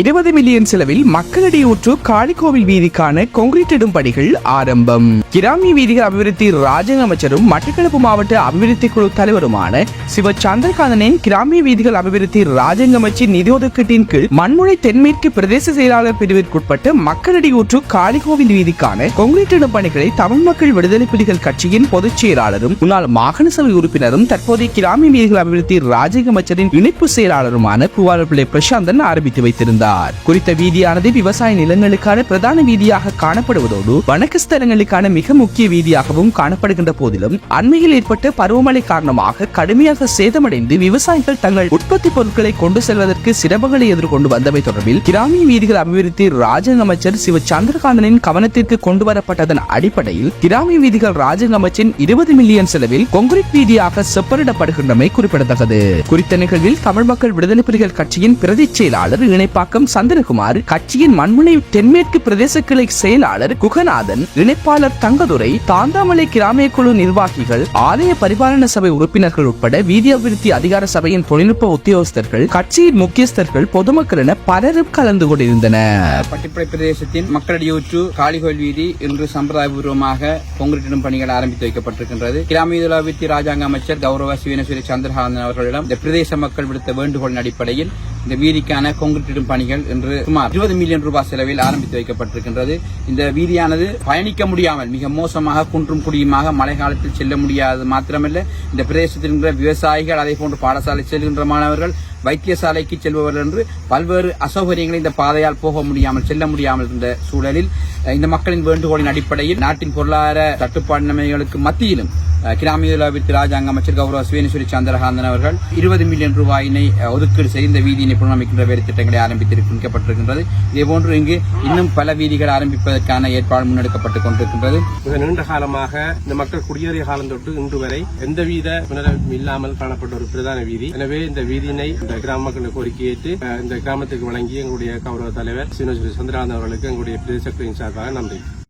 இருபது மில்லியன் செலவில் மக்களிடையே ஊற்று வீதிக்கான கொங்கிரீட் இடும் பணிகள் ஆரம்பம். கிராமிய வீதிகள் அபிவிருத்தி ராஜ்ய அமைச்சரும் மட்டக்களப்பு மாவட்ட அபிவிருத்தி குழு தலைவருமான சிவ சந்திரகாந்தனின் கிராமிய வீதிகள் அபிவிருத்தி ராஜக அமைச்சின் நிதி ஒதுக்கீட்டின் கீழ் மண்முனை தென்மேற்கு பிரதேச செயலாளர் பிரிவிற்குட்பட்டு மக்களிடையே ஊற்று காளிகோவில் வீதிக்கான கொங்கிரீட் இடும் பணிகளை தமிழ் மக்கள் விடுதலை புலிகள் கட்சியின் பொதுச் செயலாளரும் முன்னாள் மாகாண சபை உறுப்பினரும் தற்போதைய கிராமிய வீதிகள் அபிவிருத்தி ராஜக அமைச்சரின் இணைப்பு செயலாளருமான புவாளர் பிரசாந்தன் ஆரம்பித்து வைத்திருந்தார். குறித்த வீதியானது விவசாய நிலங்களுக்கான பிரதான வீதியாக காணப்படுவதோடு வணக்க ஸ்தலங்களுக்கான மிக முக்கிய வீதியாகவும் காணப்படுகின்ற போதிலும் அண்மையில் ஏற்பட்ட பருவமழை காரணமாக கடுமையாக சேதமடைந்து விவசாயிகள் தங்கள் உற்பத்தி பொருட்களை கொண்டு செல்வதற்கு சிரமங்களை எதிர்கொண்டு வந்தமை தொடர்பில் கிராமிய வீதிகள் அபிவிருத்தி ராஜ்ய அமைச்சர் சிவ சந்திரகாந்தனின் கவனத்திற்கு கொண்டு வரப்பட்டதன் அடிப்படையில் கிராமிய வீதிகள் ராஜ்ய அமைச்சின் இருபது மில்லியன் செலவில் கொங்குரிட் வீதியாக செப்பரிடப்படுகின்றமை குறிப்பிடத்தக்கது. குறித்த நிகழ்வில் தமிழ் மக்கள் விடுதலை புலிகள் கட்சியின் பிரதி செயலாளர் இணைப்பாக்கம் சந்திரகுமார் கட்சியின் மண்முனை தென்மேற்கு பிரதேச கிளை செயலாளர் குகநாதன் இணைப்பாளர் தங்கதுரை தாந்தாமலை கிராமிய குழு நிர்வாகிகள் ஆலய பரிபாலன சபை உறுப்பினர்கள் உட்பட வீதி அபிவிருத்தி அதிகார சபையின் தொழில்நுட்ப உத்தியோகஸ்தர்கள் கட்சியின் முக்கியஸ்தர்கள் பொதுமக்கள் என பலரும் கலந்து கொண்டிருந்தனர். பட்டிப்படை பிரதேசத்தின் மக்களடியூற்று காளிகோயில் வீதி இன்று சம்பிரதாயபூர்வமாக கொங்கிரீட்டிடும் பணிகள் ஆரம்பித்து வைக்கப்பட்டிருக்கின்றது. கிராமிய அபிவிருத்தி ராஜாங்க அமைச்சர் கௌரவ சிவனேஸ்வரி சந்திரகாந்தன் அவர்களிடம் இந்த பிரதேச மக்கள் விடுத்த வேண்டுகோளின் அடிப்படையில் இந்த வீதிக்கான கொங்கிரீட்டிடும் பணிகள் இன்று சுமார் இருபது மில்லியன் ரூபாய் செலவில் ஆரம்பித்து வைக்கப்பட்டிருக்கின்றது. இந்த வீதியானது பயணிக்க முடியாமல் மிக மோசமாக குன்றும் குடியுமாக மழை காலத்தில் செல்ல முடியாது மாத்திரமல்ல இந்த பிரதேசத்தில் இருக்கிற விவசாயிகள் அதே போன்று பாடசாலை செல்கின்ற மாணவர்கள் வைத்தியசாலைக்கு செல்பவர்கள் என்று பல்வேறு அசௌகரியங்களை இந்த பாதையால் போக முடியாமல் செல்ல முடியாமல் இருந்த சூழலில் இந்த மக்களின் வேண்டுகோளின் அடிப்படையில் நாட்டின் பொருளாதார தட்டுப்பாடு நிலைமைகளுக்கு மத்தியிலும் அஹ், அபிவிருத்தி ராஜாங்க அமைச்சர் கௌரவ சுவேனேஸ்வரி சந்திரகாந்தன் அவர்கள் இருபது மில்லியன் ரூபாயினை ஒதுக்கீடு செய்து இந்த வீதியினை புனரமைக்கின்ற வேறு திட்டங்களை ஆரம்பித்திருக்கப்பட்டிருக்கின்றது இதேபோன்று இங்கு இன்னும் பல வீதிகள் ஆரம்பிப்பதற்கான ஏற்பாடு முன்னெடுக்கப்பட்டுக் கொண்டிருக்கின்றது. மிக நீண்ட காலமாக இந்த மக்கள் குடியேறிய காலம் தொட்டு இன்று வரை எந்தவித புனரம் இல்லாமல் காணப்பட்ட ஒரு பிரதான வீதி. எனவே இந்த வீதியினை இந்த கிராம மக்களின் கோரிக்கை ஏற்று இந்த கிராமத்துக்கு வழங்கி எங்களுடைய கௌரவ தலைவர் சீனோஸ்வரி சந்திரகாந்தன் அவர்களுக்கு எங்களுடைய பிரதேச சார்பாக நன்றி.